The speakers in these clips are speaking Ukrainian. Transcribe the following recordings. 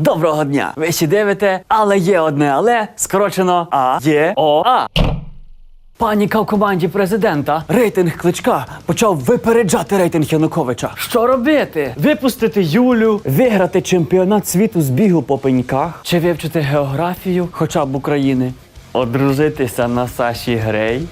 Доброго дня! Ви ще дивите, але є одне але скорочено А Є О А. Паніка в команді президента. Рейтинг кличка почав випереджати рейтинг Януковича. Що робити? Випустити Юлю, виграти чемпіонат світу з бігу по пеньках чи вивчити географію, хоча б України, одружитися на Саші Грей.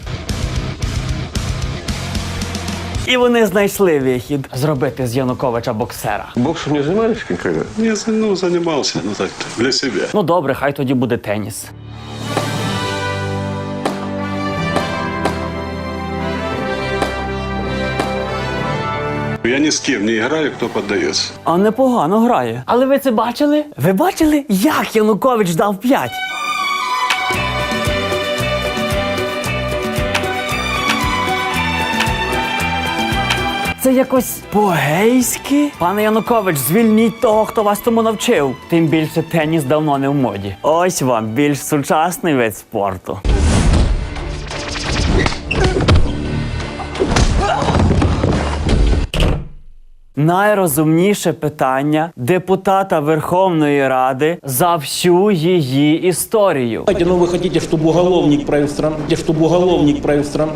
І вони знайшли вихід зробити з Януковича боксера. Боксом не занимались никогда? Я ну, занимался, ну так, для себя. Ну добре, хай тоді буде теніс. Я ни с кем не играю, кто поддается. А непогано грає. Але ви це бачили? Ви бачили, як Янукович дав п'ять? Це якось по-гейськи? Пане Янукович, звільніть того, хто вас тому навчив. Тим більше теніс давно не в моді. Ось вам більш сучасний вид спорту. Найрозумніше питання депутата Верховної Ради за всю її історію. Понимаете, ну вы хотите, чтобы уголовник правил страну, чтобы уголовник правил страну.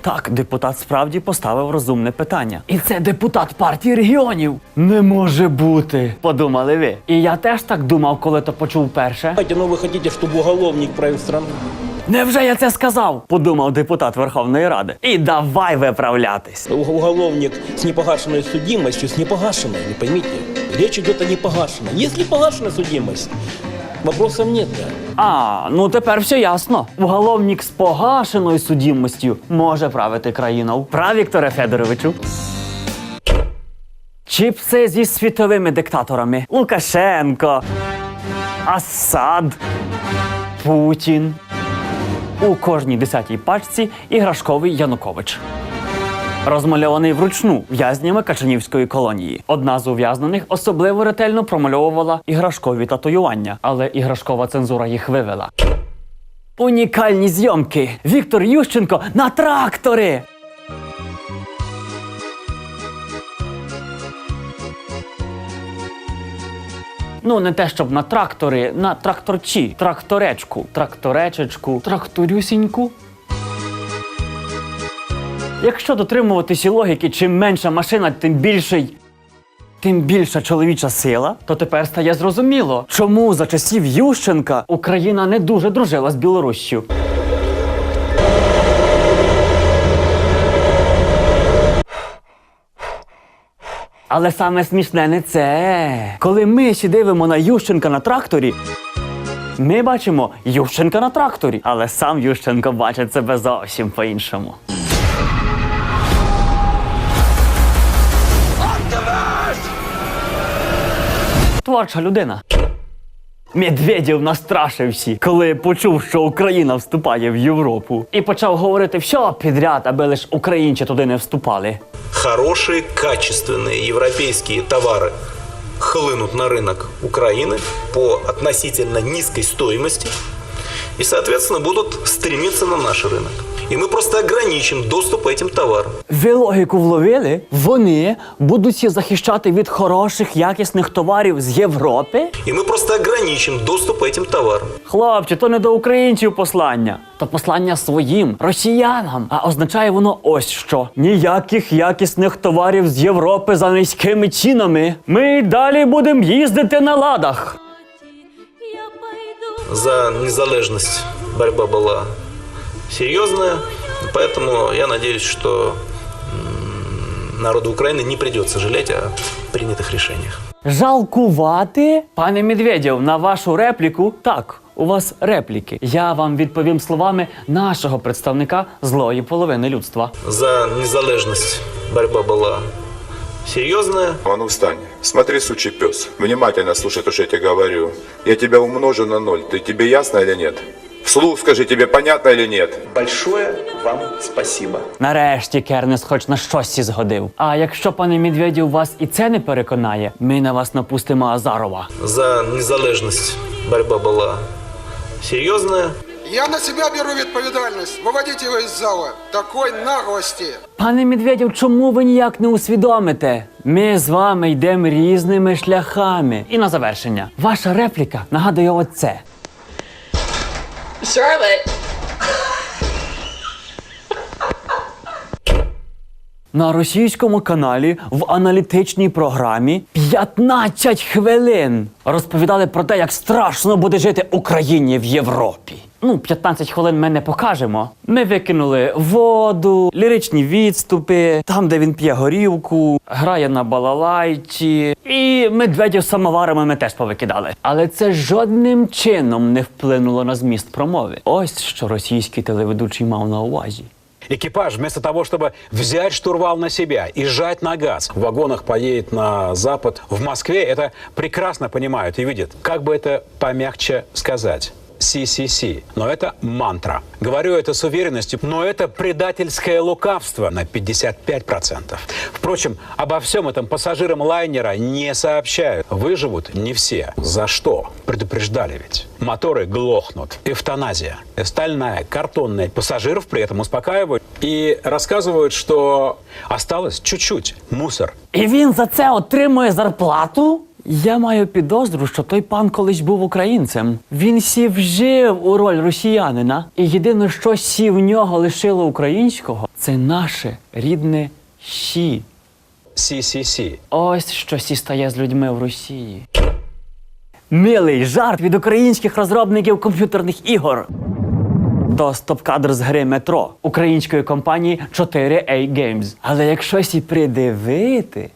Так, депутат справді поставив розумне питання. І це депутат партії регіонів. Не може бути, подумали ви. І я теж так думав, коли то почув перше. Понимаете, ну вы хотите, чтобы уголовник правил страну. Невже я це сказав? Подумав депутат Верховної Ради. І давай виправлятись. У- Уголовник с непогашенной судимостью, с непогашенной, вы поймите. Речь идет о непогашенной. Если погашена судимость, вопросов нет, да. А, ну тепер все ясно. Уголовник з погашеною судімостю може правити країною. Прав, Вікторе Федоровичу. Чіпси зі світовими диктаторами. Лукашенко, Асад, Путін. У кожній десятій пачці іграшковий Янукович. Розмальований вручну в'язнями Качанівської колонії. Одна з ув'язнених особливо ретельно промальовувала іграшкові татуювання, але іграшкова цензура їх вивела. Унікальні зйомки. Віктор Ющенко на трактори. Ну, не те, щоб на трактори, на тракторчі, тракторечку, тракторечечку, тракторюсіньку. Якщо дотримуватися логіки, чим менша машина, тим більший. Тим більша чоловіча сила, то тепер стає зрозуміло, чому за часів Ющенка Україна не дуже дружила з Білоруссю. Але саме смішне не це. Коли ми ще дивимо на Ющенка на тракторі, ми бачимо Ющенка на тракторі, але сам Ющенко бачить себе зовсім по-іншому. Творча людина. Медведєв настрашився, коли почув, що Україна вступає в Європу, і почав говорити все підряд, аби лиш українці туди не вступали. хорошие, качественные европейские товары хлынут на рынок Украины по относительно низкой стоимости и, соответственно, будут стремиться на наш рынок. И мы просто ограничим доступ к этим товарам. Ви логіку вловили? Вони будуть захищати від хороших якісних товарів з Європи? И мы просто ограничим доступ к этим товарам. Хлопче, то не до українців послання, то послання своїм росіянам. А означає воно ось що: ніяких якісних товарів з Європи за низькими цінами. Ми й далі будемо їздити на ладах. Я пойду. За незалежность борьба была серьезная, поэтому я надеюсь, что м, народу Украины не придется жалеть о принятых решениях. Жалкувати? Пане Медведєв, на вашу репліку так. У вас репліки. Я вам відповім словами нашого представника злої половини людства. За незалежность борьба была серьезная, А ну встань. Смотри, сучий пес. Внимательно слушай то, что я тебе говорю. Я тебя умножу на ноль. Ты тебе ясно или нет? Вслух скажи, тебе понятно или нет? Большое вам спасибо. Нарешті Кернес хоч на щось згодив. А якщо пане Медведєв вас і це не переконає, ми на вас напустимо Азарова. За незалежность борьба была серьезная, Я на себя беру відповідальність. Виводіть його із зала. Такой наглості. Пане Медведєв, чому ви ніяк не усвідомите? Ми з вами йдемо різними шляхами. І на завершення. Ваша репліка нагадує оце. Charlotte. На російському каналі в аналітичній програмі 15 хвилин розповідали про те, як страшно буде жити Україні в Європі. Ну, 15 хвилин ми не покажемо. Ми викинули воду, ліричні відступи, там, де він п'є горілку, грає на балалайці. І медведів самоварами ми теж повикидали. Але це жодним чином не вплинуло на зміст промови. Ось що російський телеведучий мав на увазі. Экипаж вместо того, чтобы взять штурвал на себя и сжать на газ, в вагонах поедет на запад. В Москве это прекрасно понимают и видят. Как бы это помягче сказать? CCC. Но это мантра. Говорю это с уверенностью, но это предательское лукавство на 55%. Впрочем, обо всем этом пассажирам лайнера не сообщают. Выживут не все. За что? Предупреждали ведь. Моторы глохнут. Эвтаназия. Стальная, картонная. Пассажиров при этом успокаивают и рассказывают, что осталось чуть-чуть. Мусор. І він за це отримує зарплату? Я маю підозру, що той пан колись був українцем. Він сів жив у роль росіянина, і єдине, що сів в нього лишило українського, це наше рідне щі. CCC. Ось що сі стає з людьми в Росії. Милий жарт від українських розробників комп'ютерних ігор. То стоп-кадр з гри метро української компанії 4A Games. Але якщо сі придивити.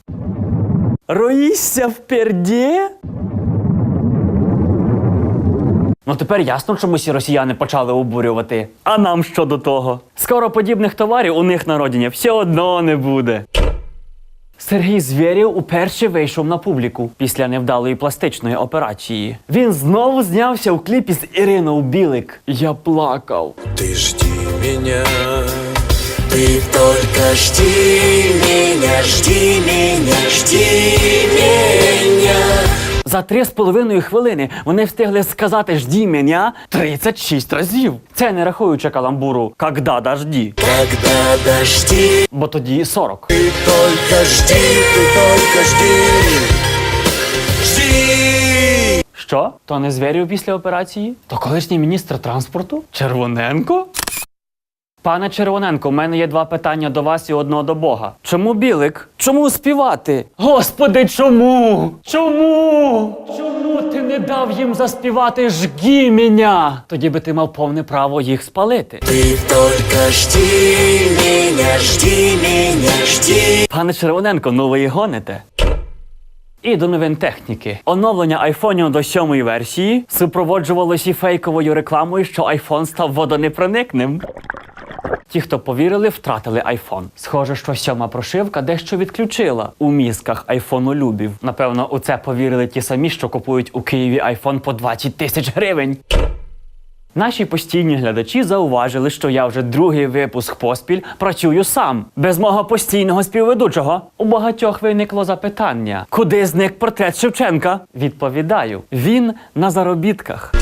Роїшся в перді? Ну тепер ясно, чому всі росіяни почали обурювати. А нам що до того? Скоро подібних товарів у них на родині все одно не буде. Сергій Звєрєв уперше вийшов на публіку після невдалої пластичної операції. Він знову знявся у кліпі з Іриною Білик. Я плакав. Ты жди меня, ты только жди меня, жди меня, жди меня. За три з половиною хвилини вони встигли сказати «жді мене» 36 разів. Це не рахуючи каламбуру «когда дожді», Когда дожди, бо тоді 40. ты только жди, ты только жди. Жди. Що? То не звірів після операції? То колишній міністр транспорту? Червоненко? Пане Червоненко, у мене є два питання до вас і одного до Бога. Чому білик? Чому співати? Господи, чому? Чому? Чому ти не дав їм заспівати жгі мене? Тоді би ти мав повне право їх спалити. Ты только жди меня, жди меня, жди. Пане Червоненко, ну ви і гоните. І до новин техніки. Оновлення айфонів до сьомої версії супроводжувалося фейковою рекламою, що айфон став водонепроникним. Ті, хто повірили, втратили айфон. Схоже, що сьома прошивка дещо відключила у мізках айфонолюбів. Напевно, у це повірили ті самі, що купують у Києві айфон по 20 тисяч гривень. Наші постійні глядачі зауважили, що я вже другий випуск поспіль працюю сам, без мого постійного співведучого. У багатьох виникло запитання: куди зник портрет Шевченка? Відповідаю: він на заробітках.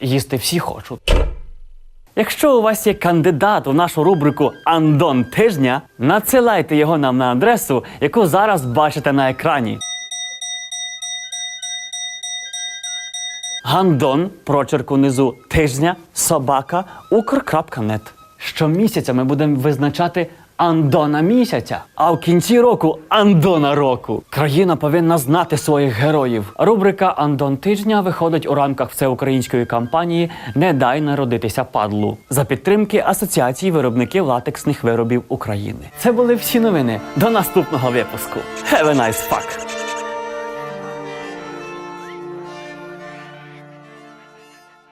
Їсти всі хочуть. Якщо у вас є кандидат у нашу рубрику Андон тижня, надсилайте його нам на адресу, яку зараз бачите на екрані. Гандон, прочерк унизу тижня, собака, укр.нет. Щомісяця ми будемо визначати Андона місяця, а в кінці року Андона року. Країна повинна знати своїх героїв. Рубрика Андон тижня виходить у рамках всеукраїнської кампанії Не дай народитися падлу за підтримки Асоціації виробників латексних виробів України. Це були всі новини. До наступного випуску. Have a nice fuck!